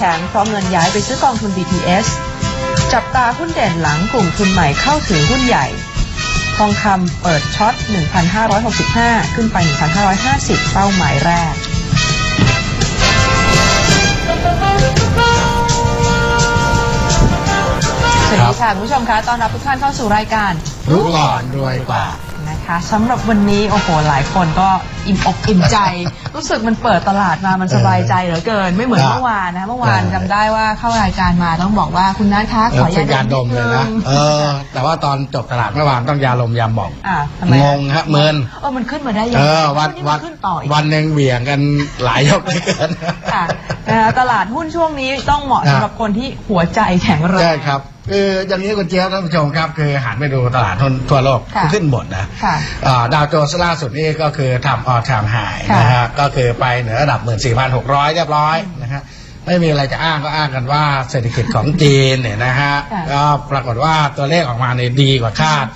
ข็งเพราะเงินย้ายไปซื้อกองทุน BTS จับตาหุ้นเด่นหลังกลุ่มทุนใหม่เข้าถือหุ้นใหญ่ ทองคำเปิดช็อต 1,565 ขึ้นไป 1,550 เป้าหมายแรกสวัสดีค่ะคุณผู้ชมคะต้อนรับทุกท่านเข้าสู่รายการ รู้ก่อนรวยกว่า นะคะสำหรับวันนี้โอ้โหหลายคนก็อิ่มอกอิ่มใจ รู้สึกมันเปิดตลาดมามันสบายใจเหลือเกิน ไม่เหมือนครับเมื่อวานนะเมื่อวานใช่จำได้ว่าเข้ารายการมาต้องบอกว่าคุณนัทคะขแล้วอคือยาดมนิเลยนะงเออ แต่ว่าตอนจบตลาดเมื่อวานต้องยาลมยาหมองอะทำไมงงฮะเมิน เออมันขึ้นมาได้ยังเอไงอวันนี่วัมันนขึ้นต่ออีกวันหนึ่งเหวี่ยงกันหลายยกเหลยเกิน ค่ะ นะคะตลาดหุ้นช่วงนี้ต้องเหมาะครับสำหรับคนที่หัวใจแข็งแรง ใช่ครับคืออย่างนี้คุณเจี๊ยบท่านผู้ชมครับคือหันไปดูตลาดทุนทั่วโลกค่ะขึ้นหมดนะค่ะอ่าดาวโจนส์ล่าสุดนี่ก็คือทำออทามไฮค่ะนะฮะก็คือไปเหนือระดับ 14,600 เรียบร้อยนะฮะไม่มีอะไรจะอ้างก็อ้างกันว่าเศรษฐกิจของจีนเนี่ยนะฮะค่ะ ก็ปรากฏว่าตัวเลขออกมาเนี่ยดีกว่าคาด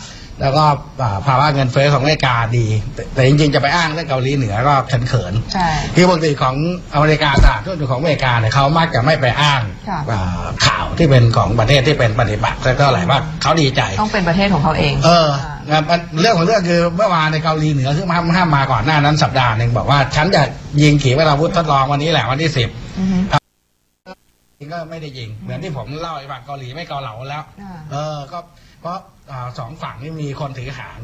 แล้วก็อ่าภาวะเงินเฟ้อของอเมริกาดีแต่แต่จริงๆจะไปอ้างเรื่องเกาหลีเหนือก็เขินๆใช่คือปกติของอเมริกาตลาดหุ้นของอเมริกาเนี่ยเขามักจะไม่ไปอ้างค่ะอ่าข่าวที่เป็นของประเทศที่เป็นปฏิบัติสักเท่าไหร่ว่าเขาดีใจต้องเป็นประเทศของเขาเอง เออนะมันเรื่องของเรื่องคือเมื่อวานในเกาหลีเหนือซึ่งห้ามห้ามมาก่อนหน้านั้นสัปดาห์หนึ่งบอกว่าฉันจะยิงขีปนาวุธทดลองวันนี้แหละวันที่สิบ อือฮึก็ไม่ได้ยิง เหมือนที่ผมเล่าไอ้ฝั่งเกาหลีไม่เกาเหลาแล้ว อ่า เออก็เพราะอ่าสองฝั่งนี่มีคนถือหาง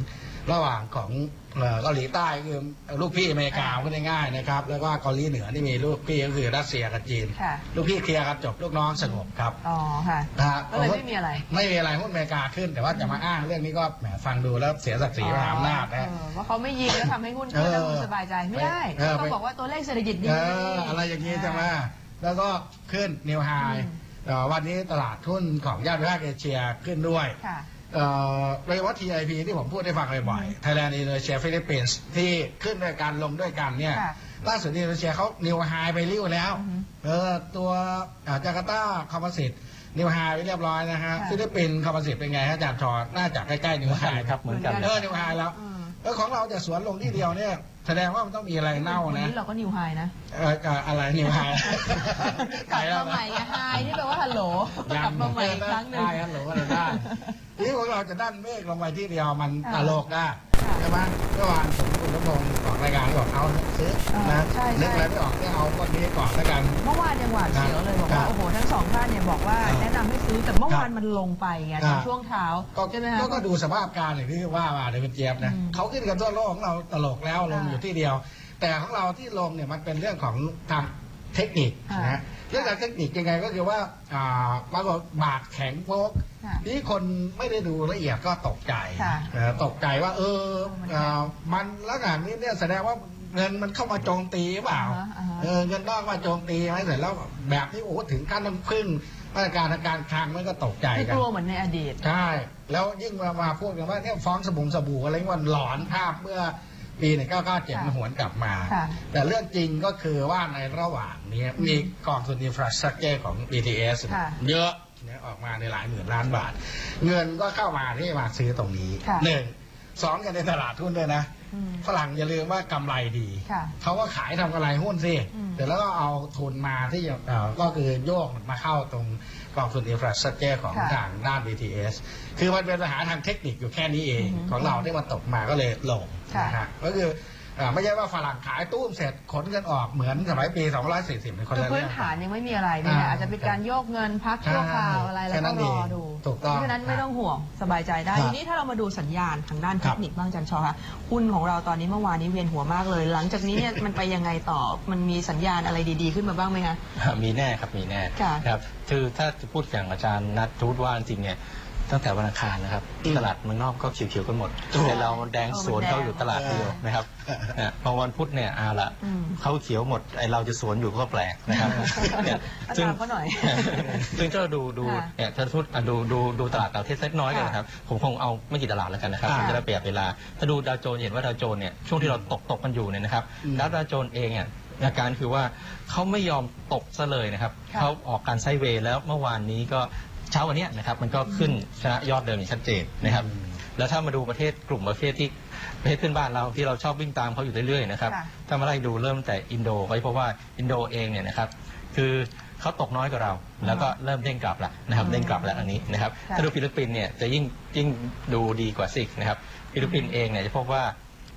ระหว่างของเอ่อเกาหลีใต้คือลูกพี่อเมริกาพูดง่ายๆนะครับ แล้วก็เกาหลีเหนือนี่มีลูกพี่ก็คือรัสเซียกับจีน ค่ะ ลูกพี่เคลียร์กันจบลูกน้องสงบครับอ๋อค่ะ นะฮะก็เลยไม่มีอะไร ไม่มีอะไรหุ้นอเมริกาขึ้น แต่ว่าจะมาอ้างเรื่องนี้ก็แหมฟังดูแล้วเสียศักดิ์ศรีมหาอำนาจนะ เออว่าเขาไม่ยิงแล้วทำให้หุ้นขึ้นแล้วคุณสบายใจไม่ได้เออ เขาบอกว่าตัวเลขเศรษฐกิจดี เอออะไรอย่างนี้จะมา แล้วก็ขึ้นนิวไฮอืมวันนี้ตลาดทุนของย่านภาคเอเชียขึ้นด้วยค่ะเอ่อโดยเฉพาะ TIP ที่ผมพูดให้ฟังบ่อยๆ Thailand Indonesia Philippines ที่ขึ้นด้วยกันลงด้วยกันเนี่ยค่ะล่าสุดอินโดนีเซียเขานิวไฮไปริ้วแล้วอือฮึเออตัวอ่าจาการ์ตาคอมโพสิตนิวไฮไปเรียบร้อยนะฮะค่ะฟิลิปปินส์คอมโพสิตเป็นไงฮะอาจารย์ชอน่าจะใกล้ๆนิวไฮครับเหมือนกันเออนิวไฮแล้วอืมแล้วของเราจะสวนลงที่เดียวเนี่ย แสดงว่ามันต้องมีอะไรเน่าวันนะ นี้เราก็นิวไฮนะเออเอ่ออะไรนิวไฮกลับมาใหม่ไงไฮนี่แปลว่าฮัลโหลกลับมาใหม่อีกครั้งหนึ่ง ได้ฮัลโหลอะไรได้ทีนี้พวกเราจะด้านเมฆลงไปที่เดียวมันค่ะ ตลกได้ค่ะใช่ไหมเมื่อวานผม คุณระพงศ์ออกรายการบอกเอาซื้ออ่านะใช่ใช่นึกอะไรไม่ออกเนี่ยเอาคนนี้ก่อนแล้วกันเมื่อวานยังหวาดเสียวเลยบอกครัว่าบโอ้โหทั้งสองท่านเนี่ยบอกว่าครับแนะนำให้ซื้อแต่เมื่อวานครับมันลงไปไงครัตบอนช่วงเช้าก็ใช่ไหมคะก็ก็ดูสภาพการอย่างที่ว่ามาเลยคุณเจี๊ยบนะอืมเขาขึ้นกันทั่วโลกของเราตลกแล้วลงอ่าอยู่ที่เดียว แต่ของเราที่ลงเนี่ยมันเป็นเรื่องของทาง เทคนิคอ่านนะฮะเรื่องทางเทคนิคยังไงก็คือว่าอ่าปรากฏบาทแข็งโป๊กค่ะ นี่คนไม่ได้ดูละเอียดก็ตกใจค่ะเออตกใจว่า เออมันแข็งเอ่อมันลักษณะนี้เนี่ยแสดงว่าเงินมันเข้ามาโจมตีหรือเปล่าอ่าฮะอ่าฮะ เออเงินนอกมาโจมตีไหมเสร็จแล้วแบบนี้โอ้โหถึงขั้นต้องพึ่งมาตรการทางการคลังมันก็ตกใจคือกกันลัวเหมือนในอดีต ใช่ แล้วยิ่งมามาพูดกันว่าเนี่ยฟ้องสบู่สบู่อะไรมันหลอนภาพเมื่อ ปีหนึ่งเก้าเก้าเจ็ดค่ะมันหวนกลับมา ค่ะ แต่เรื่องจริงก็คือว่าในระหว่างนี้มีกองทุนอินฟราสตรักเจอร์ของ BTS ค่ะ เยอะเนี่ยออกมาในหลายหมื่นล้านบาท เงินก็เข้ามาที่มาซื้อตรงนี้ค่ะหนึ่งสองกันในตลาดหุ้นด้วยนะ อืมฝรั่งอย่าลืมว่ากำไรดี ค่ะเขาก็ขายทำกำไรหุ้นสิอืมเสร็จแล้วก็เอาทุนมาที่เอ่อก็คือโยกมาเข้าตรงกองทุนอินฟราสตรักเจอร์ของค่ะทางด้าน BTS คือมันเป็นปัญหาทางเทคนิคอยู่แค่นี้เอง อือฮึของเราที่มันตกมาก็เลยลง ค่ะนะฮะก็คือเอ่อไม่ใช่ว่าฝรั่งขายตู้มเสร็จขนกันออกเหมือนสมัยปี 240เป็นคนคือละพื้เรื่นอง ฐานยังไม่มีอะไรเนี่ยอ่าอาจจะเป็นการโยกเงินพักชั่วคราวอะไรแล้วแค่นั้ก็นรเอองดูถูกต้องเพราะฉะนั้นไม่ต้องห่วงสบายใจได้ครับทีนี้ถ้าเรามาดูสัญญาณทางด้านคเทรัคบนิคบ้างอาจันชอค่ะหุ้นของเราตอนนี้เมื่อวานนี้เวียนหัวมากเลย หลังจากนี้เนี่ย มันไปยังไงต่อมันมีสัญญาณอะไรดีๆขึ้นมาบ้างไหมคะ มีแน่ครับมีแน่ค่ะ ครับคือถ้าจะพูดอย่างอาจารย์นัททูตว่าจริงๆเนี่ย ตั้งแต่วันอังคารนะครับอืมตลาดเมืองนอกก็เขียวๆกันหมดถูกแต่เราแดงสวนเออมันแดงเขาอยู่ตลาดเดียวนะครับเออนะพอวันพุธเนี่ยเอาละอืมเขาเขียวหมดไอเราจะสวนอยู่ก็แปลกนะครับเนี่ยอาจารย์เขาหน่อยซึ่งถ้าเราดูดูค่ะเนี่ยถ้าพูดอะดูดูดูตลาดต่างประเทศเล็กน้อยกันนะครับผมคงเอาไม่กี่ตลาดแล้วกันนะครับค่ะผมจะได้เปรียบเวลา ถ้าดูดาวโจนส์เห็นว่าดาวโจนส์เนี่ยช่วงที่เราตกตกกันอยู่เนี่ยนะครับอืมแล้วดาวโจนส์เองเนี่ยอาการคือว่าเขาไม่ยอมตกซะเลยนะครับค่ะเขาออกการไซด์เวย์แล้วเมื่อวานนี้ก็ เช้าวันเนี้ยนะครับมันก็ขึ้นชนะยอดเดิมอย่างชัดเจนนะครับอืมแล้วถ้ามาดูประเทศกลุ่มประเทศที่ประเทศเพื่อนบ้านเราที่เราชอบวิ่งตามเขาอยู่เรื่อยๆนะครับค่ะ ถ้ามาไล่ดูเริ่มแต่อินโดไว้เพราะว่าอินโดเองเนี่ยนะครับคือเขาตกน้อยกว่าเรา แล้วก็เริ่มเด้งกลับแล้วนะครับเด้งกลับแล้วอันนี้นะครับค่ะ ถ้าดูฟิลิปปินส์เนี่ยจะยิ่งยิ่งดูดีกว่าซิกนะครับฟิลิปปินส์เองเนี่ยจะพบว่า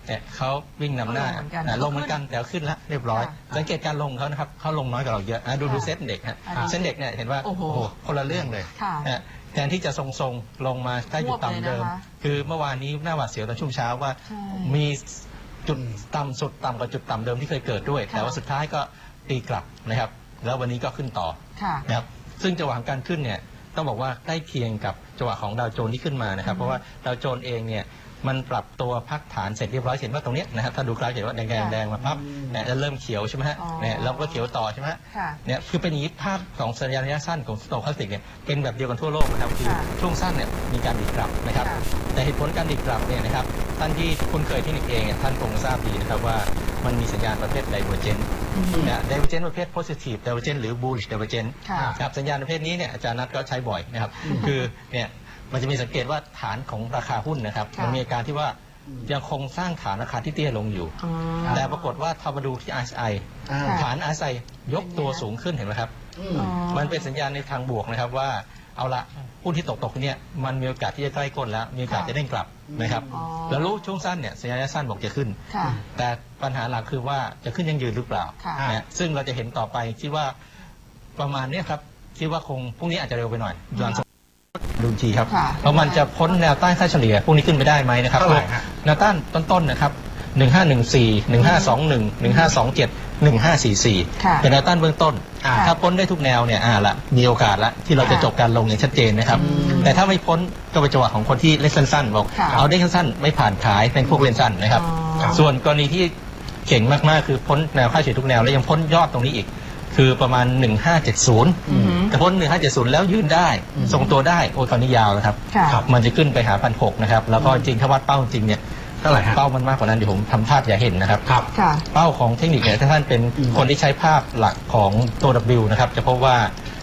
เนี่ยเขาวิ่งนำหน้าลงเหมือนกันอ่าลงเหมือนกันแต่ขึ้นแล้วเรียบร้อย ค่ะสังเกตการลงเขานะครับเขาลงน้อยกว่าเราเยอะอะดูดูค่ะเส้นเด็กฮะอันนี้เส้นเด็กเนี่ยเห็นว่าโอ้โห คนละเรื่องเลยค่ะ นะแทนที่จะทรงๆลงมาใกล้จุดต่ำเดิมรวบเลยนะคะคือเมื่อวานนี้หน้าหวาดเสียวตอนช่วงเช้าว่า ใช่มีจุดต่ำสุดต่ำกว่าจุดต่ำเดิมที่เคยเกิดด้วย ค่ะ แต่ว่าสุดท้ายก็ตีกลับนะครับ แล้ววันนี้ก็ขึ้นต่อ ค่ะ นะครับซึ่งจังหวะของการขึ้นเนี่ยต้องบอกว่าใกล้เคียงกับจังหวะของดาวโจนส์ที่ขึ้นมานะครับอืมเพราะว่าดาวโจนส์เองเนี่ย มันปรับตัวพักฐานเสร็จเรียบร้อยเห็นว่าตรงเนี้ยนะครับถ้าดูกราฟเห็นว่าแดงค่ะๆแดงมาปั๊บเนี่ยจะเริ่มเขียวใช่ไหมฮะอ๋อเนี่ยแล้วก็เขียวต่อใช่ไหมฮะค่ะ เนี่ยคือเป็นอย่างนี้ภาพของสัญญาณระยะสั้นของสโตคาสติกเนี่ยเป็นแบบเดียวกันทั่วโลกนะครับคือค่ะช่วงสั้นเนี่ยมีการดีดกลับนะครับ ค่ะ แต่เหตุผลการดีดกลับเนี่ยนะครับท่านที่คุ้นเคยเทคนิคเองเนี่ยท่านคงทราบดีนะครับว่ามันมีสัญญาณประเภทไดเวอร์เจนอืมนะไดเวอร์เจนประเภท positive divergent หรือ bullish divergent ค่ะ ครับสัญญาณประเภทนี้เนี่ยอาจารย์นัทก็ใช้บ่อยนะครับ คือเนี่ย มันจะมีสังเกตว่าฐานของราคาหุ้นนะครับ ค่ะ มันมีอาการที่ว่ายังคงสร้างฐานราคาที่เตี้ยลงอยู่ อ๋อ แต่ปรากฏว่าถ้ามาดูที่ RSI อ่าค่ะ ฐาน RSI ยกตัวสูงขึ้นเห็นไหมครับ อืม อ๋อ มันเป็นสัญญาณในทางบวกนะครับว่าเอาละหุ้นที่ตกตกๆเนี่ยมันมีโอกาสที่จะใกล้ก้นแล้วมีโอกาสค่ะจะเด้งกลับนะครับอ๋อ แล้วรู้ช่วงสั้นเนี่ยสัญญาณระยะสั้นบอกจะขึ้น ค่ะ แต่ปัญหาหลักคือว่าจะขึ้นยังยืนหรือเปล่าค่ะ นะซึ่งเราจะเห็นต่อไปที่ว่าประมาณเนี้ยครับคิดว่าคงพรุ่งนี้อาจจะเร็วไปหน่อยหลังสง ดูอีกทีครับค่ะเพราะมันจะพ้นแนวต้านค่าเฉลี่ยพรุ่งนี้ขึ้นไปได้ไหมนะครับเท่าไหร่ฮะ แนวต้านต้นๆนะครับหนึ่งห้าหนึ่งสี่หนึ่งห้าสองหนึ่งหนึ่งห้าสองเจ็ดหนึ่งห้าสี่สี่ค่ะเป็นแนวต้านเบื้องต้นอ่าถ้าพ้นได้ทุกแนวเนี่ยอ่าละมีโอกาสละที่เราจะค่ะจบการลงอย่างชัดเจนนะครับ อืม แต่ถ้าไม่พ้นก็เป็นจังหวะของคนที่เล่นสั้นๆบอกค่ะเอาได้สั้นๆไม่ผ่านขายเป็นพวกเล่นสั้นนะครับ อ๋อ ส่วนกรณีที่เก่งมากๆ คือพ้นแนวค่าเฉลี่ยทุกแนว แล้วยังพ้นยอดตรงนี้อีก คือประมาณ 1570อือหือแต่ พ้น1570 แล้วยืนได้อืมทรงตัวได้โอ้ตอนนี้ยาวนะครับ ค่ะครับ มันจะขึ้นไปหาพันหกนะครับ แล้วก็จริงถ้าวัดเป้าจริงเนี่ยเท่าไหร่ฮะ เป้ามันมากกว่านั้นเดี๋ยวผมทำภาพอย่าเห็นนะครับ ครับ ค่ะ เป้าของเทคนิคเนี่ยถ้าท่านเป็นอืมคนที่ใช้ภาพหลักของตัว W นะครับจะพบว่า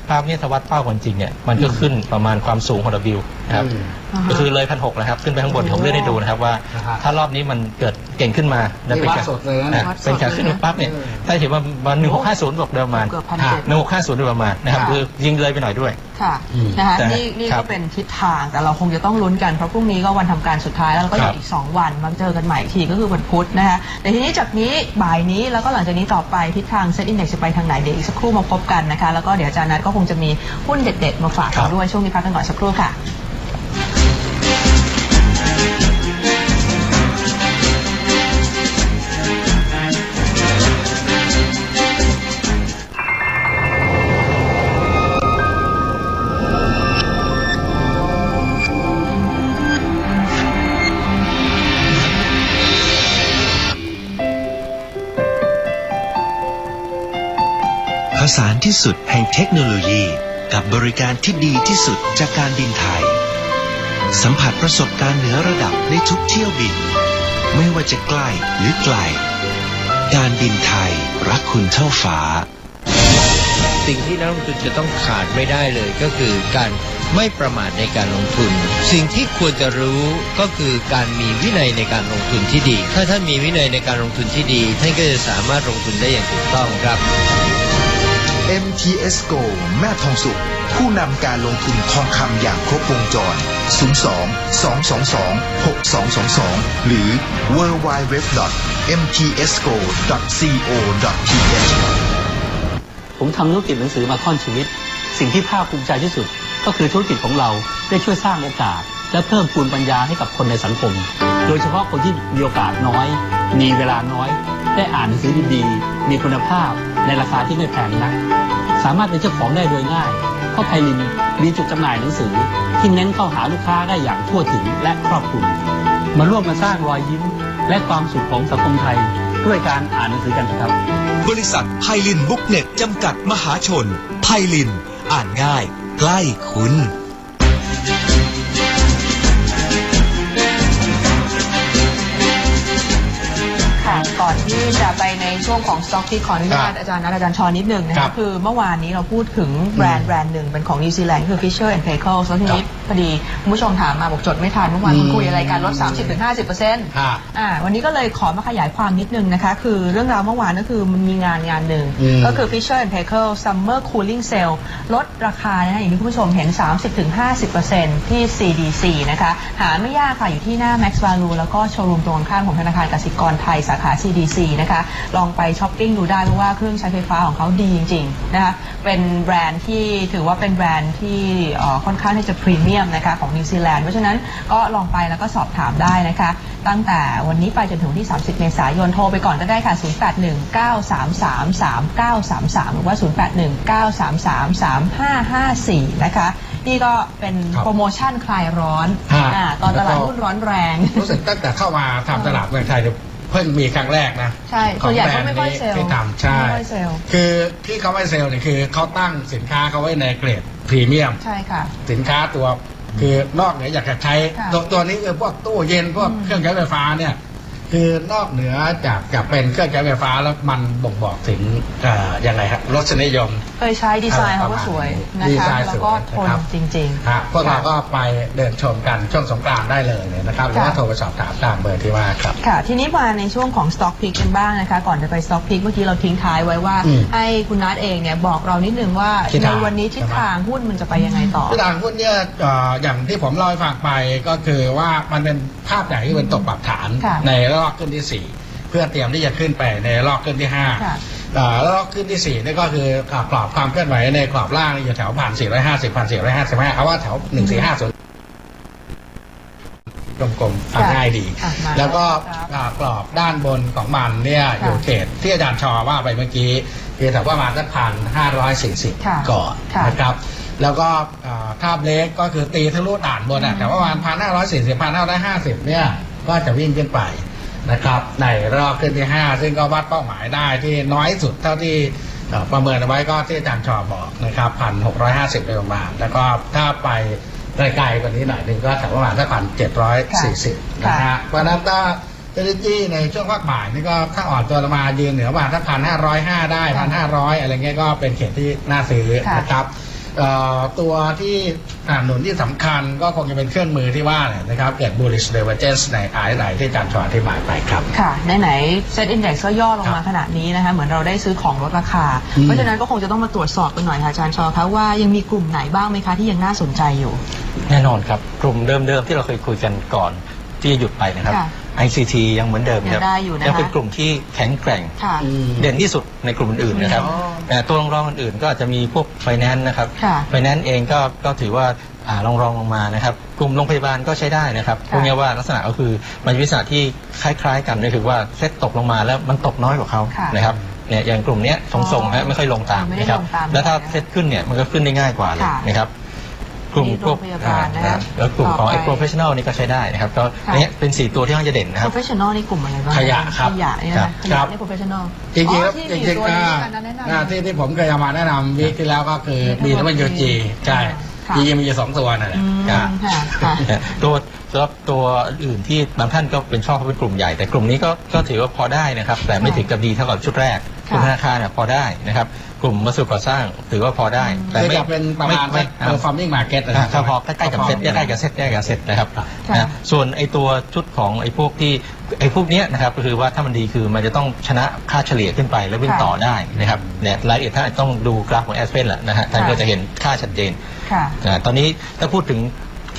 ภาพเนี้ถ้าวัดเป้ากันจริงเนี่ยมันก็ขึ้นประมาณความสูงของ W นะ ครับอืมอ่าฮะก็คือเลยพันหกนะครับ ขึ้นไปข้างบนโอ้ผมเลื่อนให้ดูนะครับว่านะครับถ้ารอบนี้มันเกิดเก่งขึ้นมาแล้วเป็นนี่วัดการสดเลยนะเนี่ยอะเป็นการขึ้นมาปั๊บเนี่ยเออถ้าเห็นว่ามันหนึ่งหกห้าศูนย์บวกเดิมมาเกือบพันเจ็ดหนึ่งหกห้าศูนย์โดยประมาณนะครับค่ะคือยิงเลยไปหน่อยด้วยค่ะอืมนะคะแต่นี่นี่ครัก็บเป็นทิศทางแต่เราคงจะต้องลุ้นกันเพราะพรุ่งนี้ก็วันทำการสุดท้ายแล้วเราก็เหลืครัอบอีก2วันมาเจอกันใหม่อีกทีก็คือวันพุธนะคะแต่ทีนี้จากนี้บ่ายนี้แล้วก็หลังจากนี้ต่อไปทิศทางเซ็ตอินเด็กซ์จะไปทางไหนเดี๋ยวอีกสักครู่มาพบกันนะคะแล้วก็เดี๋ยวอาจารย์นัทก็คงจะมีหุ้นเด็ดๆมาฝากครัเราบด้วยช่วงนี้พักกันก่อนสักครู่ค่ะ ที่สุดแห่งเทคโนโลยี กับบริการที่ดีที่สุดจากการบินไทย สัมผัสประสบการณ์เหนือระดับในทุกเที่ยวบิน ไม่ว่าจะใกล้หรือไกล การบินไทยรักคุณเท่าฟ้า สิ่งที่นักลงทุนจะต้องขาดไม่ได้เลยก็คือการไม่ประมาทในการลงทุน สิ่งที่ควรจะรู้ก็คือการมีวินัยในการลงทุนที่ดี ถ้าท่านมีวินัยในการลงทุนที่ดี ท่านก็จะสามารถลงทุนได้อย่างถูกต้องครับ MTS GO แม่ทองสุข ผู้นำการลงทุนทองคำอย่างครบวงจร 02 222 6222 หรือ www.mtsgo.co.th ผมทำธุรกิจหนังสือมาค่อนชีวิต สิ่งที่ภาคภูมิใจที่สุด ก็คือธุรกิจของเราได้ช่วยสร้างโอกาส และเพิ่มพูนปัญญาให้กับคนในสังคม โดยเฉพาะคนที่มีโอกาสน้อย มีเวลาน้อย ได้อ่านหนังสือดีๆมีคุณภาพในราคาที่ไม่แพงนัก สามารถเป็นเจ้าของได้โดยง่ายเพราะไพลินมีจุดจำหน่ายหนังสือ ที่เน้นเข้าหาลูกค้าได้อย่างทั่วถึงและครอบคลุมมาร่วมมาสร้างรอยยิ้ม และความสุขของสังคมไทย ด้วยการอ่านหนังสือกันเถอะครับ บริษัทไพลินบุ๊กเน็ตจำกัดมหาชนไพลิน อ่านง่าย ใกล้คุณ ก่อนที่จะไปในช่วงของ Stock Pick ขออนุญาตครับอาจารย์นัทอาจารย์ชอนิดหนึ่งนะครัคะบคือเมื่อวานนี้เราพูดถึงแบรนด์แบรนด์หนึ่งเป็นของนิวซีแลนด์คือ Fisher and Paykel แล้วทีนี้พอดีคุณผู้ชมถามมาบอกจดไม่ทันเมื่อวานคุณคุยอะไรกันลด 30-50%อ่าอ่าวันนี้ก็เลยขอมาขยายความนิดนึงนะคะ คือเรื่องราวเมื่อวานก็คือมันมีงานงานหนึ่ง อืมก็คือ Fisher and Paykel Summer Cooling Sale ลดราคานะคะอย่างที่คุณผู้ชมเห็น 30-50%ที่ CDC นะคะ หาไม่ยากค่ะ อยู่ที่หน้า Max Value แล้วก็โชว์รูมตรงข้ามของธนาคารกสิกรไทยสาขา CDC นะคะ ลองไปช้อปปิ้งดูได้เพราะว่าเครื่องใช้ไฟฟ้าของเขาดีจริงๆนะคะ เป็นแบรนด์ที่ถือว่าเป็นแบรนด์ที่เอ่อค่อนข้างที่จะพรีเมียมนะคะของนิวซีแลนด์ เพราะฉะนั้นก็ลองไปแล้วก็สอบถามได้นะคะ ตั้งแต่วันนี้ไปจนถึงวันที่ 30 เมษายน โทรไปก่อนก็ได้ค่ะ 0819333933 หรือว่า 0819333554 นะคะ นี่ก็เป็นครับโปรโมชั่นคลายร้อนฮะอาตอนตลาดแล้วก็หุ้นร้อนแรง รู้สึกตั้งแต่เข้ามาทำตลาดเมืองไทยเนี่ย เพิ่งมีครั้งแรกนะใช่ส่วนใหญ่เขาไม่ค่อยเซลล์ที่ทำใช่ไม่ค่อยเซลล์ คือที่เขาไม่เซลล์เนี่ยคือเขาตั้งสินค้าเขาไว้ในเกรดพรีเมียม ใช่ค่ะ สินค้าตัวคือนอกเหนืออยากจะใช้ ค่ะตัวตัวนี้คือพวกตู้เย็นพวกอืม เครื่องใช้ไฟฟ้าเนี่ย คือนอกเหนือจากจะเป็นเครื่องใช้ไฟฟ้าแล้วมันบ่งบอกถึงเอ่อยังไงครับรสนิยมเคยใช้ดีไซน์เขาก็สวยนะดีคะ ไซน์แล้วสวยก็ทนนะครับ จริง ฮะพวกเราก็ไปเดินชมกันช่วงสงกรานต์ได้เลยนะครับหรือว่าโทรไปสอบถามตามเบอร์ที่ว่าครับ ค่ะ ทีนี้มาในช่วงของ Stock Pick กันบ้างนะคะ ก่อนจะไป Stock Pick เมื่อกี้เราทิ้งท้ายไว้ว่า อืมให้คุณนัทเองเนี่ยบอกเรานิดนึงว่าทิศในทาง วันนี้ทิศทางหุ้นมันจะไปยังไงต่อ ที่ต่างหุ้นเนี่ยเอ่ออย่างที่ผมเล่าให้ฟังไปก็คือว่ามันเป็นภาพใหญ่ที่เป็นตกปรับฐานค่ะในรอบขึ้นที่สี่เพื่อเตรียมที่จะขึ้นไปในรอบขึ้นที่ห้าค่ะเอ่อรอบขึ้นที่สี่นี่ก็คือกรอบความเคลื่อนไหวในกรอบล่างนี่อยู่แถวพันสี่ร้อยห้าสิบพันสี่ร้อยห้าสิบห้าเอาว่าแถวหนึ่งสี่ห้าศูนย์กลมๆฟังง่ายดีอะมาแล้วก็ครับอ่ากรอบด้านบนของมันเนี่ยค่ะอยู่เขตที่อาจารย์ชอว่าไปเมื่อกี้คือแถวประมาณสักพันห้าร้อยสี่สิบค่ะก่อนค่ะ นะครับ แล้วก็อ่าคาบเล็กก็คือตีทะลุด่านบนอะแต่ว่าประมาณพันห้าร้อยสี่สิบพันห้าร้อยห้าสิบเนี่ยก็จะวิ่งขึ้นไป นะครับในรอบขึ้นที่ห้าซึ่งก็วัดเป้าหมายได้ที่น้อยสุดเท่าที่เอ่อประเมินเอาไว้ก็ที่อาจารย์ชอบอกนะครับพันหกร้อยห้าสิบโดยประมาณแล้วก็ถ้าไปไกลๆกว่านี้หน่อยหนึ่งก็แถวประมาณสักพันเจ็ดร้อยสี่สิบนะฮะเพราะฉะนั้นถ้าเทเลจีในช่วงภาคบ่ายนี่ก็ถ้าอ่อนตัวลงมายืนเหนือประมาณสักพันห้าร้อยห้าได้พันห้าร้อยอะไรเงี้ยก็เป็นเขตที่น่าซื้อค่ะนะครับเอ่อ ตัวที่อ่าหนุนที่สำคัญก็คงจะเป็นเครื่องมือที่ว่าเนี่ยนะครับเกิด bullish divergence ในอายไหนที่อาจารย์ชออธิบายไปครับ ค่ะไหนๆเซ็ตอินดี x ก็ย่อลงมาครับขนาดนี้นะคะเหมือนเราได้ซื้อของลดราคาอืมเพราะฉะนั้นก็คงจะต้องมาตรวจสอบกันหน่อยค่ะอาจารย์ชอคะว่ายังมีกลุ่มไหนบ้างไหมคะที่ยังน่าสนใจอยู่ แน่นอนครับ กลุ่มเดิมๆที่เราเคยคุยกันก่อนที่จะหยุดไปนะครับค่ะ ICT ยังเหมือนเดิมครับยังได้อยู่นะคะ ยังเป็นกลุ่มที่แข็งแกร่ง ค่ะเด่นที่สุดในกลุ่มอื่นๆนะครับอ๋อ แต่ตัวรองๆอื่นๆก็อาจจะมีพวกไฟแนนซ์นะครับค่ะไฟแนนซ์เองก็ก็ถือว่าอ่ารองรองลงมานะครับ กลุ่มโรงพยาบาลก็ใช้ได้นะครับค่ะ พูดง่ายๆว่าลักษณะก็คือมันเป็นวิสัยที่คล้าย ๆ กันก็คือว่าเซ็ตตกลงมาแล้วมันตกน้อยกว่าเขาค่ะนะครับเนี่ยอย่างกลุ่มเนี้ยทรงๆฮะไม่ค่อยลงตามไม่ได้นะครับลงตามแล้วถ้าเลยนะเซ็ตขึ้นเนี่ยมันก็ขึ้นได้ง่ายกว่าเลยค่ะนะครับ กลุ่มพวกนี่โรงพยาบาลนะคะอ่าแล้วกลุ่มของต่อไป ไอ้ professional นี่ก็ใช้ได้นะครับก็ค่ะอันเนี้ยเป็นสี่ตัวที่น่าจะเด่นนะครับ professional นี่กลุ่มอะไรบ้างขยะครับขยะนี่ครันะบขยะครับนี่ professional จริงๆอ๋อแล้วที่จมีริงตัวๆนี้อ่ากันนะแนะนำอ่าที่ที่ผมเคยเอามาแนะนำวีคที่แล้วก็คือมีบีทั้งหมดัดบเบิลยูจีใช่ค่ะจริงๆมีอยู่สองตัวนั่นแหละอืมครับ ค่ะค่ะนะตัวสำหรับตัวอื่นที่บางท่านก็เป็นชอบเพราะเป็นกลุ่มใหญ่ แต่กลุ่มนี้ก็ก็ถือว่าพอได้นะครับ แต่ไม่ถึงกับดีเท่ากับชุดแรกกลุ่มธนาคารเนี่ยพอได้นะครับ กลุ่มวัสดุก่อสร้างถือว่าพอได้ แต่คือไม่จะเป็นประมาณไม่สัก performing market นะคอ่ารับถ้าพอใกล้ๆกับเซ็ตใกล้ๆกับเซ็ตใกล้ๆกับเซ็ตนะครับค่ะนะส่วนไอ้ตัวชุดของไอ้พวกที่ไอ้พวกเนี้ยนะครับก็คือว่าถ้ามันดีคือมันจะต้องชนะค่าเฉลี่ยขึ้นไปแล้ววิ่งค่ะต่อได้นะครับเนี่ยรายละเอียดท่านต้องดูกราฟของแอสเพนแหละนะฮะท่านค่ะก็จะเห็นค่าชัดเจนค่ะอ่าตอนนี้ถ้าพูดถึง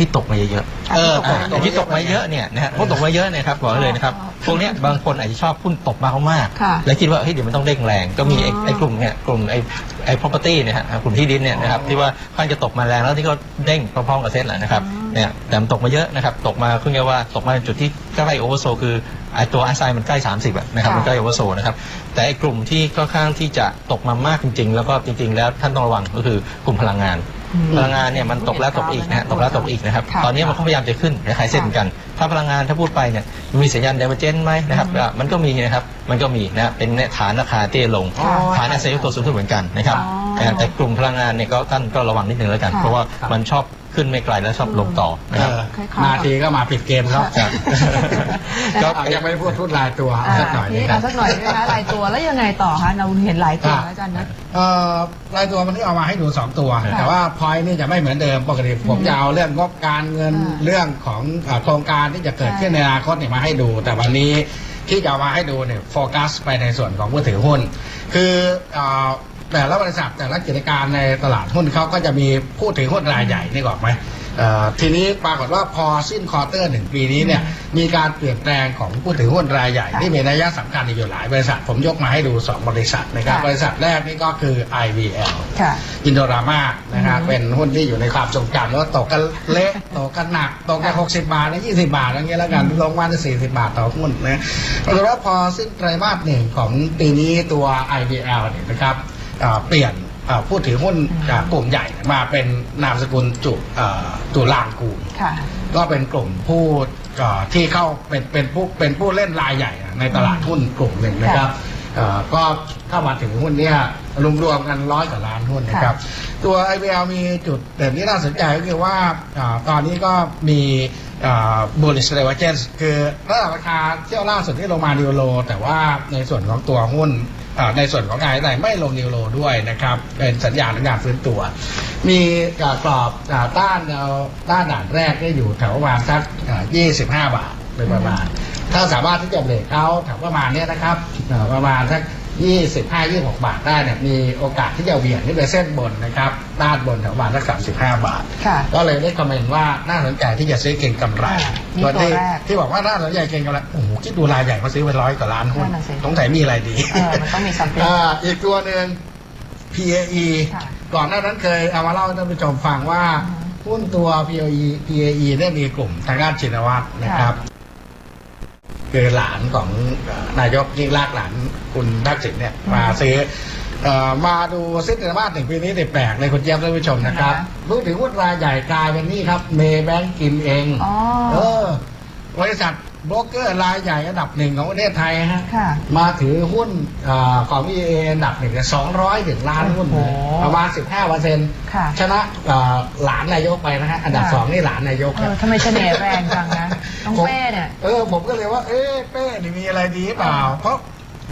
ที่ตกมาเยอะๆเอออ่าอ่าที่ตกมาเยอะเนี่ยนะฮะพวกตกมาเยอะเนี่ยครับบอกไว้เลยนะครับอ๋อพวกเนี้ยบางคนอาจจะชอบหุ้นตกมาเขามากค่ะแล้วคิดว่าเฮ้ยเดี๋ยวมันต้องเด้งแรง ก็มีไอ้อ๋อไอ้กลุ่มเนี่ยกลุ่มไอ้ไอ้ property เนี่ยฮะกลุ่มที่ดินเนี่ยนะครับที่ว่าค่อนจะตกมาแรงแล้วที่เขาเด้งพร้อมๆกับเซ็ตแหละนะครับอืมเนี่ยแต่มันตกมาเยอะนะครับตกมาคือไงว่าตกมาในจุดที่ใกล้โอเวอร์โซคือไอ้ตัวอาไซมันใกล้ 30อะนะครับมันใกล้โอเวอร์โซนะครับแต่ไอ้กลุ่มที่ค่อนข้างที่จะตกมามากจริง ๆ แล้วก็จริง ๆ แล้วท่านต้องระวังก็คือกลุ่มพลังงานอืม พลังงานเนี่ยมันตกแล้วตกอีกนะฮะตกแล้วตกอีกนะครับค่ะตอนนี้มันก็พยายามจะขึ้นคล้ายๆเส้นเหมือนกัน ถ้าพลังงานถ้าพูดไปเนี่ยมีสัญญาณ divergence ไหมนะครับอืมอะมันก็มีนะครับมันก็มีนะเป็นเนี่ยฐานราคาเตี้ยลงค่ะฐานอาศัยตัวสูงขึ้นเหมือนกันนะครับอ๋อนะฮะแต่กลุ่มพลังงานเนี่ยก็ท่านก็ระวังนิดนึงแล้วกันค่ะเพราะว่ามันชอบขึ้นไม่ไกลแล้วชอบลงต่อนะครับเออคล้ายๆมาทีก็มาผิดเกมครับครับก็ยังไม่ได้พูดพูดลายตัวอ่าสักหน่อยนี่นะคเอารับสักหน่อยได้ไหมคะรายตัวแล้วยังไงต่อคะเราเห็นหลายตัวครับแล้วอาจารย์นะ เอ่อรายตัวมันที่เอามาให้ดู 2 ตัว ค่ะแต่ว่าพอยนี่จะไม่เหมือนเดิมปกติผมจะเอาเรื่องงบการเงินอ่าเรื่องของเอ่อโครงการที่จะเกิดขึ้นในอนาคตเนี่ยมาให้ดู แต่วันนี้ที่จะเอามาให้ดูเนี่ยโฟกัสไปในส่วนของผู้ถือหุ้น คือเอ่อแต่ละบริษัทแต่ละกิจการในตลาดหุ้นเขาก็จะมีผู้ถือหุ้นรายใหญ่นี่บอกไหมเอ่อ ทีนี้ปรากฏว่าพอสิ้นควอเตอร์หนึ่งปีนี้เนี่ยมีการเปลี่ยนแปลงของผู้ถือหุ้นรายใหญ่ค่ะที่มีนัยสำคัญอยู่หลายบริษัท ผมยกมาให้ดู 2 บริษัทนะครับค่ะบริษัทแรกนี่ก็คือ IVL ค่ะอินโดรามานะครับอืมเป็นหุ้นที่อยู่ในความทรงจำแล้วตกกันเละตกกันหนักตกกันหกสิบาทนะยี่สิบาทอย่างเงี้ยแล้วกันลงมาได้สี่สิบาทต่อหุ้นนะปรากฏว่าพอสิ้นไตรมาสหนึ่งของปีนี้ตัว IVL เนี่ยนะครับเอ่อเปลี่ยนเอ่อ ผู้ถือหุ้นจากกลุ่มใหญ่มาเป็นนามสกุลจุเอ่อจุลางกูลค่ะก็เป็นกลุ่มผู้เอ่อที่เข้าเป็นเป็นผู้เป็นผู้เล่นรายใหญ่ในตลาดหุ้นกลุ่มหนึ่งนะครับเอ่อก็เข้ามาถึงหุ้นเนี่ยรวมๆกันร้อยกว่าล้านหุ้นนะครับ ตัว IBL มีจุดเด่นที่น่าสนใจก็คือว่าอาตอนนี้ก็มีบูลลิชเ e เวอร์เจนคือระดับราคาเที่ยวล่าสุดที่ลงมานิวโรแต่ว่าในส่วนของตัวหุ้นอ่า ในส่วนของการไไม่ลงนิวโรด้วยนะครับ เป็นสัญญาณของการฟื้นตัว มีกรอบต้านแนวต้านด่านแรกได้อยู่แถวประมาณสักอ่า25 บาทโดยประมาณ ถ้าสามารถที่จะเบรกเขาแถวประมาณเนี้ยนะครับประมาณสัก 25 26 บาทได้เนี่ยมีโอกาสที่จะเหวี่ยงขึ้นไปเส้นบนนะครับด้านบนแถวประมาณสัก35 บาท ค่ะ ก็เลยได้คอมเมนต์ว่าน่าสนใจที่จะซื้อเก็งกำไรอ่านี่วันที่ตัวแรกที่บอกว่าน่าสนใจเก็งกำไรโอ้โหคิดดูรายใหญ่มาซื้อไปร้อยกว่าล้านหุ้นนั่นน่ะสิสงสัยมีอะไรดีเออมันต้องมี something อ่าอีกตัวหนึ่ง PAE ค่ะ ก่อนหน้านั้นเคยเอามาเล่าให้ท่านผู้ชมฟังว่าอือฮึหุ้นตัว PAE PAE เนี่ยมีกลุ่มทางด้านชินวัตรนะครับ คือหลานของเอ่อนายกยิ่งรักษณ์หลานคุณทักษิณเนี่ยมาซื้อเอ่อมาดูซิติมาสหนึ่งปีนี้ติดแปลกในคุณเจี๊ยบท่านผู้ชมนะครับอ่าฮะรู้ถึงหุ้นรายใหญ่กลายเป็นนี่ครับเมย์แบงกินเองอ๋อเออบริษัทโบรกเกอร์รายใหญ่อันดับหนึ่งของประเทศไทยฮะค่ะมาถือหุ้นเออของ EA อันดับหนึ่งสองร้อยถึงล้านหุ้นโอ้เลยโหประมาณสิบห้าเปอร์เซ็นต์ค่ะชนะเอ่อหลานนายกไปนะฮะอันดับค่ะสองนี่หลานนายกเอครัอบทำไมเสน่ห์แรงจังนะ น้องผมเป้เนี่ย เออผมก็เลยว่า เอ๊ะเป้นี่มีอะไรดีหรือเปล่า เพราะ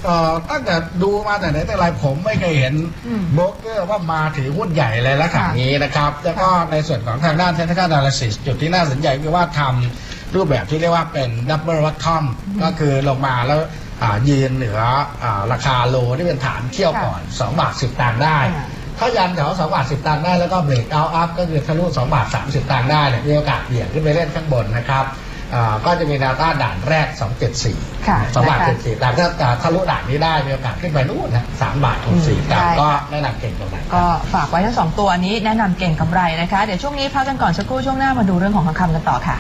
เอ่อตั้งแต่ดูมาแต่ไหนแต่ไรผมไม่เคยเห็นอืม โบรกเกอร์ว่ามาถือหุ้นใหญ่อะไรลักษณะนี้นะครับ แล้วก็ในส่วนของทางด้านเทคนิค a l นาลิซิสจุดที่น่าสนใจคือว่าทำรูปแบบที่เรียกว่าเป็นดับเบิลวัตทอมก็คือลงมาแล้วอ่ายืนเหนืออาราคาโลที่เป็นฐานเที่ยวก่อน2บาท10ตังค์ได้ค่ะถ้ายันแถว2บาท10 ตังค์ได้แล้วก็เบรกเอาอัพก็คือทะลุ2บาท30 ตังค์ได้เนี่ยมีโอกาสเบี่ยงขึ้นไปเล่นข้างบนนะครับ อ่าก็จะมีแนวต้านด่านแรก 274ค่ะสองบาทนะคะ เจ็ดสิบแต่ถ้าทะลุด่านนี้ได้มีโอกาสขึ้นไปนู่นนะสามบาทหกสี่อืมตังค์ได้ก็แนะนำเก่งกำไรก็ฝากไว้ทั้งสองตัวนี้แนะนำเก่งกำไรนะคะ เดี๋ยวช่วงนี้พักกันก่อนสักครู่ช่วงหน้ามาดูเรื่องของทองคำกันต่อค่ะ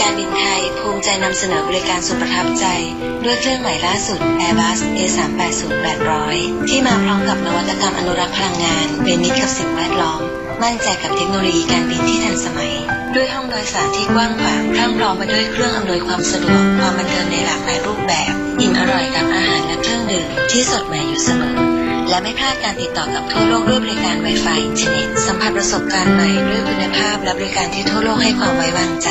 การบินไทยภูมิ ใจนำเสนอบริการสุดประทับใจ ด้วยเครื่องใหม่ล่าสุด Airbus A380-800 ที่มาพร้อมกับนวัตกรรมอนุรักษ์พลังงานเป็นมิตรกับสิ่งแวดล้อม มั่นใจกับเทคโนโลยีการบินที่ทันสมัย ด้วยห้องโดยสารที่กว้างขวางพรั่งพร้อมไปด้วยเครื่องอำนวยความสะดวกความบันเทิงในหลากหลายรูปแบบ อิ่มอร่อยกับอาหารและเครื่องดื่มที่สดใหม่อยู่เสมอและไม่พลาดการติดต่อกับทั่วโลกด้วยบริการ Wi-Fi อินเทอร์เน็ตสัมผัสประสบการณ์ใหม่ด้วยคุณภาพและบริการที่ทั่วโลกให้ความไว้วางใจ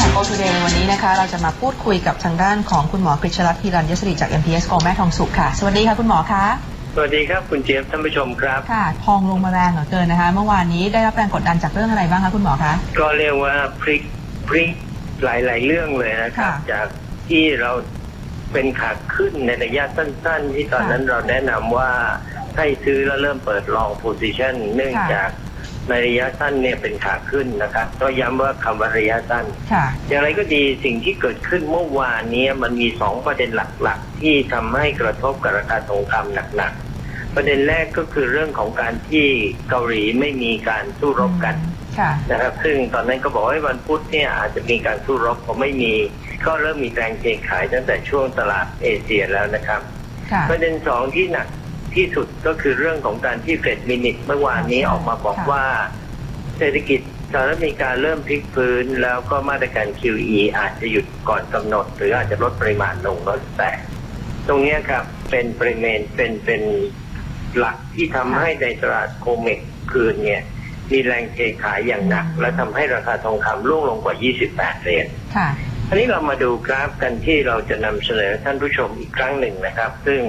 ค่ะในช่วงของ Go Today ในวันนี้นะคะ เราจะมาพูดคุยกับทางด้านของคุณหมอกฤษรัตน์พิรัญยศรีจาก MPS Go แม่ทองสุขค่ะ สวัสดีค่ะคุณหมอคะสวัสดีครับคุณเจี๊ยบท่านผู้ชมครับค่ะทองลงมาแรงเหลือเกินนะคะ เมื่อวานนี้ได้รับแรงกดดันจากเรื่องอะไรบ้างคะคุณหมอคะก็เรียกว่าพลิกพลิกหลาย ๆ เรื่องเลยนะครับค่ะจากที่เราเป็นขาขึ้นในระยะสั้น ๆ ที่ตอนนั้นเราแนะนำว่าให้ซื้อแล้วเริ่มเปิดลองโพซิชันเนื่องค่ะจาก ในระยะสั้นเนี่ยเป็นขาขึ้นนะครับ ก็ย้ำว่าคำว่าระยะสั้น ค่ะ อย่างไรก็ดีสิ่งที่เกิดขึ้นเมื่อวานนี้มันมีสองประเด็นหลักๆ ที่ทำให้กระทบกับราคาทองคำหนักๆ ประเด็นแรกก็คือเรื่องของการที่เกาหลีไม่มีการสู้รบกันค่ะ นะครับ ซึ่งตอนนั้นก็บอกว่าวันพุธเนี่ยอาจจะมีการสู้รบพอไม่มี ก็เริ่มมีแรงเทขายตั้งแต่ช่วงตลาดเอเชียแล้วนะครับ ค่ะ ประเด็นสองที่หนัก ที่สุดก็คือเรื่องของการที่เฟดมินิทเมื่อวานนี้ออกมาบอกค่ะว่า เศรษฐกิจสหรัฐอเมริกาเริ่มพลิกฟื้น แล้วก็มาตรการ QE อาจจะหยุดก่อนกำหนด หรืออาจจะลดปริมาณลงก็แต่ ตรงเนี้ยครับเป็นปริมาณเป็นเป็นหลักที่ทำให้ในตลาดโคเมกคืนเนี่ย มีแรงเทขายอย่างหนัก และทำให้ราคาทองคำร่วงลงกว่า 28 เหรียญค่ะอันนี้เรามาดูกราฟกันที่เราจะนำเสนอท่านผู้ชมอีกครั้งหนึ่งนะครับ ซึ่ง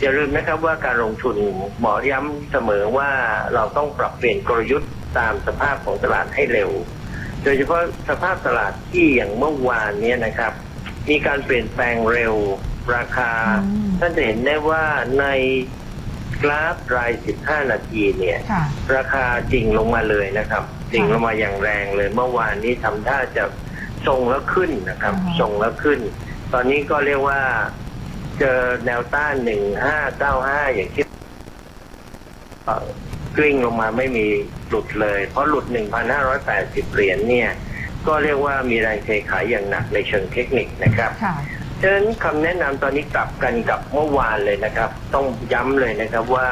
อย่าลืมนะครับว่าการลงทุนหมอย้ำเสมอว่าเราต้องปรับเปลี่ยนกลยุทธ์ตามสภาพของตลาดให้เร็ว โดยเฉพาะสภาพตลาดที่อย่างเมื่อวานเนี้นะครับ มีการเปลี่ยนแปลงเร็วราคาอืมท่านจะเห็นได้ว่าในกราฟราย 15 นาทีเนี่ยค่ะราคาดิ่งลงมาเลยนะครับดิ่งลงมาอย่างแรงเลย เมื่อวานนี้ทำท่าจะทรงแล้วขึ้นนะครับอือฮะทรงแล้วขึ้น ตอนนี้ก็เรียกว่า เจอแนวต้านหนึ่งห้าเก้าห้าอย่างที่เอ่อกลิ้งลงมาไม่มีหลุดเลย เพราะหลุดหนึ่งพันห้าร้อยแปดสิบเหรียญเนี่ย ก็เรียกว่ามีแรงเทขายอย่างหนักในเชิงเทคนิคนะครับค่ะฉะนั้นคำแนะนำตอนนี้กลับกันกับเมื่อวานเลยนะครับ ต้องย้ำเลยนะครับว่า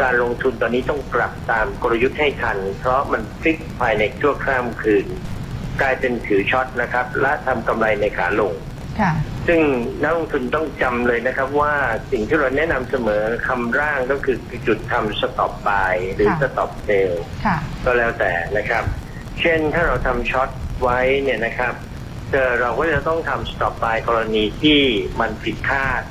การลงทุนตอนนี้ต้องปรับตามกลยุทธ์ให้ทัน เพราะมันพลิกภายในชั่วข้ามคืน กลายเป็นถือช็อตนะครับ และทำกำไรในขาลง ค่ะ ซึ่งนักลงทุนต้องจำเลยนะครับว่าสิ่งที่เราแนะนำเสมอคำร่างก็คือจุดทำสต็อปบายหรือค่ะสต็อปเซลค่ะก็แล้วแต่นะครับ เช่นถ้าเราทำช็อตไว้เนี่ยนะครับเจอเราก็จะต้องทำสต็อปบายกรณีที่มันผิดคาด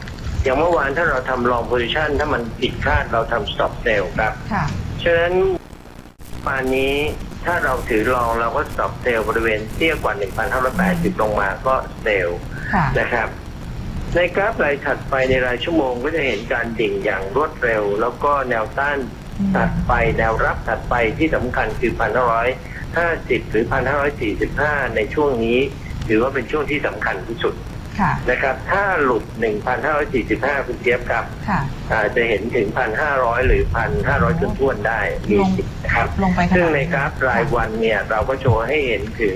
อย่างเมื่อวานถ้าเราทำลองโพซิชันถ้ามันผิดคาดเราทำสต็อปเซลครับค่ะฉะนั้นปานนี้ ถ้าเราถือลองเราก็สต็อปเซลบริเวณเตี้ยกว่า 1,580 ลงมาก็เซลค่ะ นะครับ ในกราฟรายถัดไปในรายชั่วโมงก็จะเห็นการดิ่งอย่างรวดเร็ว แล้วก็แนวต้านอืม ถัดไปแนวรับถัดไปที่สำคัญคือ 1,550 หรือ 1,545 ในช่วงนี้ ถือว่าเป็นช่วงที่สำคัญที่สุด ค่ะ นะครับ ถ้าหลุด 1,545 คุณเจี๊ยบครับค่ะอาจจะเห็นถึง 1,500 หรือ 1,500จนท้วนๆได้มีลงสิทธิ์นะครับ ลงไปขนาดซึ่งในนี้กราฟรายวันเนี่ย เราก็โชว์ให้เห็นถึง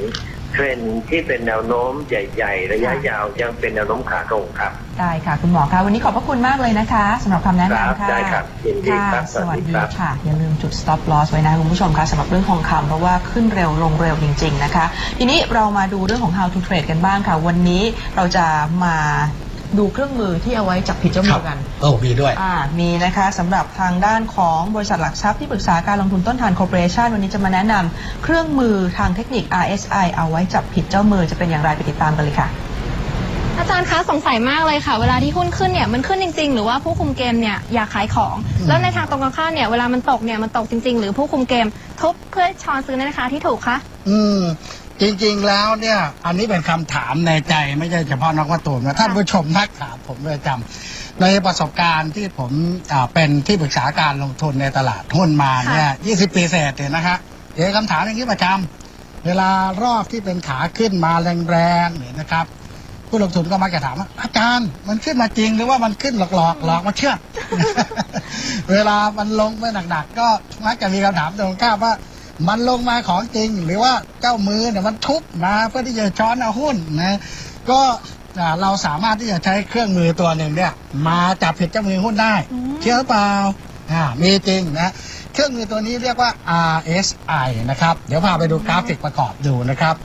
เทรนด์ที่เป็นแนวโน้มใหญ่ ๆ ระยะยาวยังเป็นแนวโน้มขาลงครับ ได้ค่ะ คุณหมอคะวันนี้ขอบพระคุณมากเลยนะคะสำหรับคำแนะครับนำค่ะได้ครับยินดีค่ะครับสวัสดีครับค่ะ อย่าลืมจุด stop loss ไว้นะคุณผู้ชมคะสำหรับเรื่องทองคำเพราะว่าขึ้นเร็วลงเร็วจริง ๆ นะคะ ทีนี้เรามาดูเรื่องของ how to trade กันบ้างค่ะ วันนี้เราจะมา ดูเครื่องมือที่เอาไว้จับผิดเจ้ามือกันโอ้มีด้วย อ่ามีนะคะสำหรับทางด้านของบริษัทหลักทรัพย์ที่ปรึกษาการลงทุนต้นทานคอร์ปอเรชันวันนี้จะมาแนะนำเครื่องมือทางเทคนิค RSI เอาไว้จับผิดเจ้ามือจะเป็นอย่างไรไปติดตามกันเลยค่ะ อาจารย์คะสงสัยมากเลยค่ะ เวลาที่หุ้นขึ้นเนี่ยมันขึ้นจริง ๆ หรือว่าผู้คุมเกมเนี่ยอยากขายของแล้วในทางตรงกันข้ามเนี่ยเวลามันตกเนี่ยมันตกจริง ๆ หรือผู้คุมเกมทุบเพื่อช้อนซื้อในราคาที่ถูกคะ อืม จริงๆแล้วเนี่ย อันนี้เป็นคำถามในใจไม่ใช่เฉพาะนักวัตถุนะท่านผู้ชมทักถามผมประจำในประสบการณ์ที่ผมอ่าเป็นที่ปรึกษาการลงทุนในตลาดหุ้นมาเนี่ย20 ปีเศษเนี่ยนะฮะเดี๋ยวคำถามอย่างนี้ประจำเวลารอบที่เป็นขาขึ้นมาแรงๆเนี่ยนะครับ ผู้ลงทุนก็มักจะถามว่าอาจารย์มันขึ้นมาจริงหรือว่ามันขึ้นหลอกๆหลอกมาเชื่อดเวลามันลงไปหนักๆก็มักจะมีคำถามตรงข้ามว่า มันลงมาของจริง หรือว่าเจ้ามือเนี่ยมันทุบมาเพื่อที่จะช้อนเอาหุ้นนะก็อ่าเราสามารถที่จะใช้เครื่องมือตัวหนึ่งเนี่ย มาจับผิดเจ้ามือหุ้นได้อืมเชื่อหรือเปล่าอ่ามีจริงนะเครื่องมือตัวนี้เรียกว่า RSI นะครับ เดี๋ยวพาไปดูกราฟิกประกอบดูนะครับ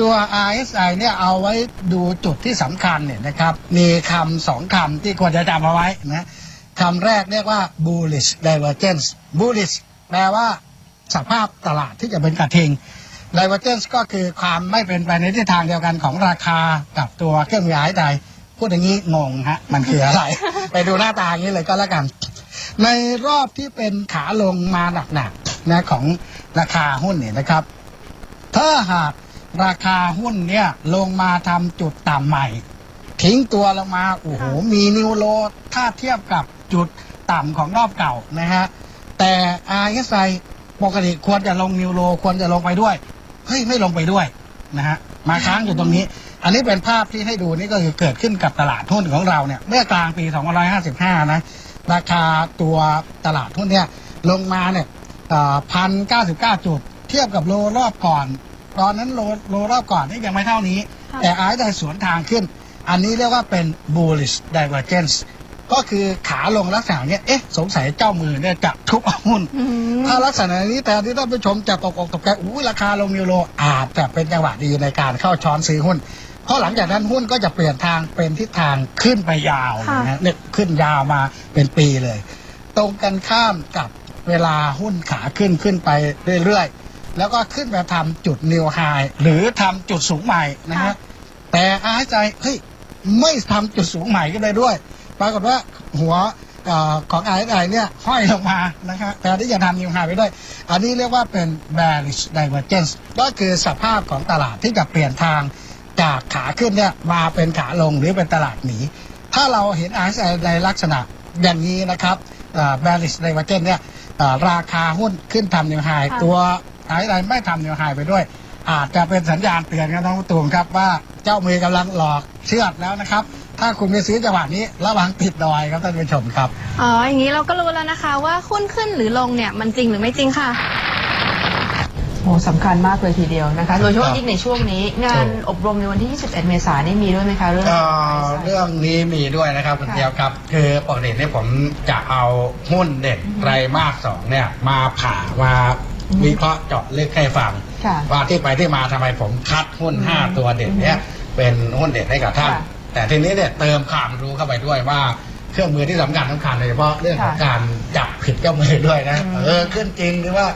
ตัว RSI เนี่ยเอาไว้ดูจุดที่สำคัญเนี่ยนะครับ มีคำสองคำที่ควรจะจำเอาไว้นะคำแรกเรียกว่า bullish divergence bullish แปลว่า สภาพตลาดที่จะเป็นกระทิง divergence ก็คือความไม่เป็นไปในทิศทางเดียวกันของราคากับตัวเครื่องมือหายใจพูดอย่างนี้งงฮะ มันคืออะไร ไปดูหน้าตาอย่างนี้เลยก็แล้วกัน ในรอบที่เป็นขาลงมาหนักๆนะของราคาหุ้นเนี่ยนะครับ ถ้าหากราคาหุ้นเนี่ยลงมาทำจุดต่ำใหม่ ทิ้งตัวลงมาโอ้โหมีนิวโลถ้าเทียบกับจุดต่ำของรอบเก่านะฮะแต่ RSI ปกติควรจะลงนิวโรควรจะลงไปด้วยเฮ้ยไม่ลงไปด้วยนะฮะมาค้างอยู่ตรงนี้ อันนี้เป็นภาพที่ให้ดูนี่ก็คือเกิดขึ้นกับตลาดหุ้นของเราเนี่ยเมื่อกลางปี 2555 นะราคาตัวตลาดหุ้นเนี่ยลงมาเนี่ยพันเก้าสิบเก้าจุด เทียบกับโลรอบก่อน ตอนนั้นโลโลรอบก่อนนี่ยังไม่เท่านี้ค่ะแต่อาร์ได้สวนทางขึ้น อันนี้เรียกว่าเป็น bullish divergence ก็คือขาลงลักษณะเนี้ยเอ๊ะสงสัยเจ้ามือเนี่ยจะทุบเอาหุ้นอืมถ้าลักษณะนี้แต่ที่ท่านผู้ชมจะตกอกตกใจอู้ราคาลงนิวโรอาจจะเป็นจังหวะดีในการเข้าช้อนซื้อหุ้น เพราะหลังจากนั้นหุ้นก็จะเปลี่ยนทางเป็นทิศทางขึ้นไปยาวค่ะนะฮะเนี่ยขึ้นยาวมาเป็นปีเลย ตรงกันข้ามกับเวลาหุ้นขาขึ้นขึ้นไปเรื่อยๆ แล้วก็ขึ้นไปทำจุดนิวไฮหรือทำจุดสูงใหม่นะฮะแต่อาใจเฮ้ยไม่ทำจุดสูงใหม่ก็ได้ด้วย ปรากฏว่าหัวเออของไอ้ไอเนี่ยห้อยลงมานะครับแต่ที่จะทำนิวไฮไปด้วย อันนี้เรียกว่าเป็น bearish divergence ก็คือสภาพของตลาดที่จะเปลี่ยนทางจากขาขึ้นเนี่ยมาเป็นขาลงหรือเป็นตลาดหนีถ้าเราเห็น RSI ในลักษณะอย่างนี้นะครับเอ่อ bearish divergence เนี่ยเอ่อราคาหุ้นขึ้นทำนิวไฮค่ะตัว RSI ไม่ทำนิวไฮไปด้วย อาจจะเป็นสัญญาณเตือนครับน้องตูมครับว่าเจ้ามือกำลังหลอกเชื่อดแล้วนะครับ ถ้าคุณไปซื้อจังหวะนี้ ระวังติดดอยครับท่านผู้ชมครับ อ๋อ อย่างนี้เราก็รู้แล้วนะคะว่าหุ้นขึ้นหรือลงเนี่ยมันจริงหรือไม่จริงค่ะ โอ้สำคัญมากเลยทีเดียวนะคะ โดยเฉครัพาะบยิ่งในช่วงนี้ งานอบรมในวันที่ 21 เมษายนนี่มีด้วยไหมคะ เรื่องเอ่อเรื่องนี้มีด้วยนะครับคุณค่ะเดียวครับ คือปกติเนี่ยผมจะเอาหุ้นเด็ดไตรมาสสองเนี่ย มาผ่ามาวิเคราะห์เจาะลึกให้ฟัง ค่ะว่าที่ไปที่มาทำไมผมคัดหุ้น อืม5 ตัวเด็ดเนี่ยเป็นหุ้นเด็ดให้กับท่าน ค่ะ แต่ทีนี้เนี่ยเติมความรู้เข้าไปด้วยว่าเครื่องมือที่สำคัญสำคัญโดยเฉพาะเรื่องของค่ะการจับผิดเจ้ามือด้วยนะอืมเออขึ้นจริงหรือว่า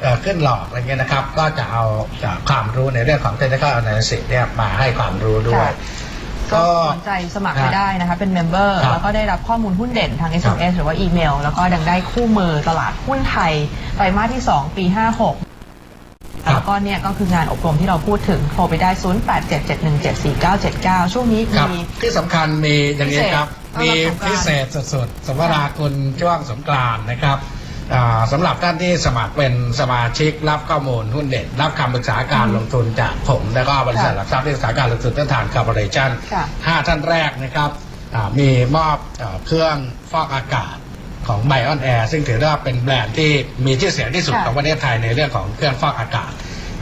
เอ่อขึ้นหลอกอะไรเงี้ยนะครับ ก็จะเอาจากความรู้ในเรื่องของ technical analysis เนี่ยมาให้ความรู้ด้วย ค่ะ ก็สนใจสมัครไปได้นะคะ เป็นเมมเบอร์ครับแล้วก็ได้รับข้อมูลหุ้นเด่นทางครับ SMS หรือว่าอีเมล แล้วก็ดังได้คู่มือตลาดหุ้นไทยไตรมาสที่ 2 ปี 56 แล้วก็เนี่ยก็คืองานอบรมที่เราพูดถึงโทรไปได้ 0877174979 ช่วงนี้ครับ มี ที่สำคัญมีอย่างนี้ครับ พิมีเศษพิเศษสุดๆสมราคุณช่วงสงกรานต์นะครับอ่าสำหรับท่านที่สมัครเป็นสมาชิกรับข้อมูลหุ้นเด่นรับคำปรึกษาการลงทุนจากผม แล้วก็บริษัทหลักทรัพย์ที่ปรึกษาการลงทุนต้นฐานคอร์ปอเรชั่นค่ะ ห้าท่านแรกนะครับอ่ามีมอบอาเครื่องฟอกอากาศ ของไบออนแอร์ซึ่งถือว่าเป็นแบรนด์ที่มีชื่อเสียงที่สุดค่ะของประเทศไทยในเรื่องของเครื่องฟอกอากาศ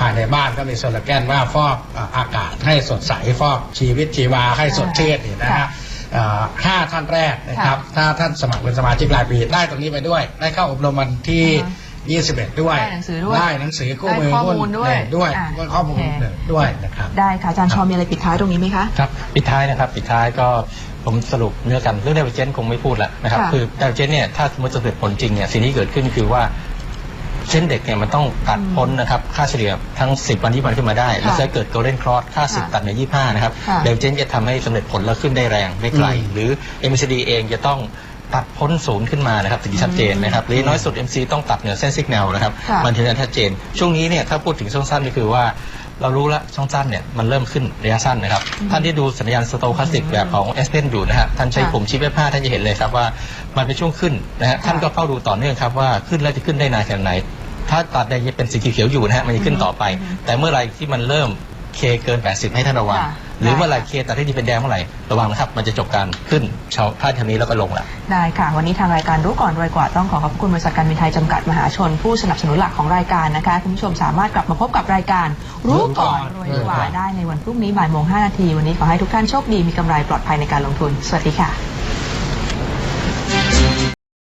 ภายในบ้านก็มีสโลแกนว่าฟอกอ่าอากาศให้สดใสฟอกชีวิตชีวาให้สดชื่นนี่นะค่ะฮะอ่าห้าท่านแรกนะครับถ้าท่านสมัครเป็นสมาชิกรายปีได้ตรงนี้ไปด้วย ได้เข้าอบรมวันที่อ่า21 ด้วย ได้หนังสือด้วยได้หนังสือคู่มือได้ข้อหุ้นมูลด้วยเด่นด้วยอ่าข้อมูลโอเคเด่นด้วยนะครับ ได้ค่ะอาจารย์ชอมีอะไรปิดท้ายตรงนี้ไหมคะครับปิดท้ายนะครับปิดท้ายก็ ผมสรุปเนื้อกันเรื่องไดเวอร์เจนคงไม่พูดแล้วนะครับค่ะคือไดเวอร์เจนเนี่ยถ้าสมมติจะเกิดผลจริงเนี่ยสิ่งที่เกิดขึ้นคือว่าเส้นเด็กเนี่ยมันต้องตัดพ้นนะครับค่าเฉลี่ยทั้ง 10 วันที่มันขึ้นมาได้ แล้วจะเกิด golden cross ค่า ค่ะ10 ตัดเหนือ25 นะครับค่ะไดเวอร์เจนจะทำให้สำเร็จผลแล้วขึ้นได้แรงได้ไกล อืม หรือ MACD เองจะต้องตัดพ้นศูนย์ขึ้นมานะครับถึงจะชัดเจนนะครับหรือน้อยสุด MC ต้องตัดเหนือเส้นสัญญาณนะครับค่ะ มันถึงจะชัดเจน ช่วงนี้เนี่ยถ้าพูดถึงช่วงสั้นก็คือว่า เรารู้แล้วช่องสั้นเนี่ยมันเริ่มขึ้นระยะสั้นนะครับ ท่านที่ดูสัญญาณสโตคาสติกแบบของเอสเพนอยู่นะฮะท่านใช้ค่ะผมชี้เว็บผ้าท่านจะเห็นเลยครับว่ามันเป็นช่วงขึ้นนะฮะท่านก็เฝ้าดูต่อเนื่องครับว่าขึ้นแล้วจะขึ้นได้นานแค่ไหน ถ้าตัดได้เป็นสีเขียวๆอยู่นะฮะมันจะขึ้นต่อไป แต่เมื่อไหรที่มันเริ่มเคเกิน 80 ให้ท่านระวังค่ะ หรือเมื่อไหรเคตัดให้ดีเป็นแดงเมื่อไหร่ระวังนะครับ มันจะจบการขึ้นชาวพาดทางนี้แล้วก็ลงละได้ค่ะ วันนี้ทางรายการรู้ก่อนรวยกว่าต้องขอขอบคุณบริษัทการบินไทยจำกัดมหาชน ผู้สนับสนุนหลักของรายการนะคะคุณผู้ชมสามารถกลับมาพบกับรายการ รู้ก่อนรวยกว่าได้ในวันพรุ่งนี้บ่ายโมงห้านาทีวันนี้ขอให้ทุกท่านโชคดีมีกำไรปลอดภัยในการลงทุน สวัสดีค่ะ